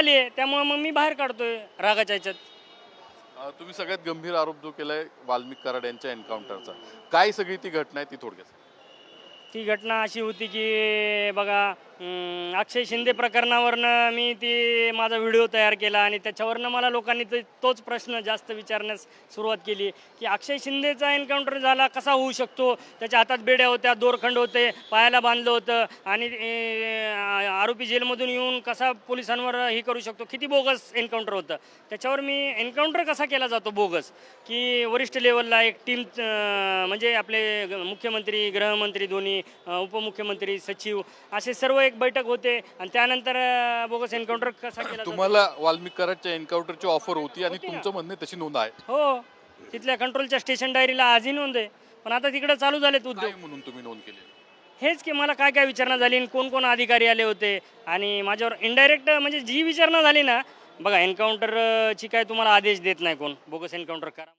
आली आहे त्यामुळे मग मी बाहेर काढतोय रागाच्या ह्याच्यात अ, तुम्ही सगळ्यात गंभीर आरोप जो केलाय वाल्मिक कराड यांच्या एन्काउंटरचा काय सगळी ती घटना आहे ती थोडक्यात सांगा. ती घटना अशी होती की बघा अं, अक्षय शिंदे प्रकरणावरनं मी ती माझा व्हिडिओ तयार केला आणि त्याच्यावरनं मला लोकांनी ते तोच प्रश्न जास्त विचारण्यास सुरुवात केली की अक्षय शिंदेचा एन्काउंटर झाला कसा होऊ शकतो त्याच्या हातात बेड्या होत्या दोरखंड होते पायाला बांधलं होतं आणि अं, आरोपी जेलमधून येऊन कसा पोलिसांवर हे करू शकतो? किती बोगस एन्काउंटर होतं? त्याच्यावर मी एन्काउंटर कसा केला जातो बोगस? की वरिष्ठ लेवलला एक टीम म्हणजे आपले मुख्यमंत्री गृहमंत्री दोन्ही उपमुख्यमंत्री सचिव असे सर्व एक बैठक होते आणि त्यानंतर बोगस एन्काउंटर कसा केला तुम्हाला वाल्मिक कराडच्या एन्काउंटरची ऑफर होती आणि. तुमचं म्हणणं तशी नोंद आहे. हो. तिथल्या कंट्रोलच्या स्टेशन डायरीला आजही नोंद आहे. पण आता तिकडे चालू झालेत उद्योग. म्हणून तुम्ही नोंद केली? हेच की मला काय काय विचारणा झाली आणि कोण कोण अधिकारी आले होते? आणि माझ्यावर इनडायरेक्ट म्हणजे जी विचारणा झाली ना बघा एन्काउंटरची काय तुम्हाला आदेश देत नाही कोण? बोगस एन्काउंटर करा.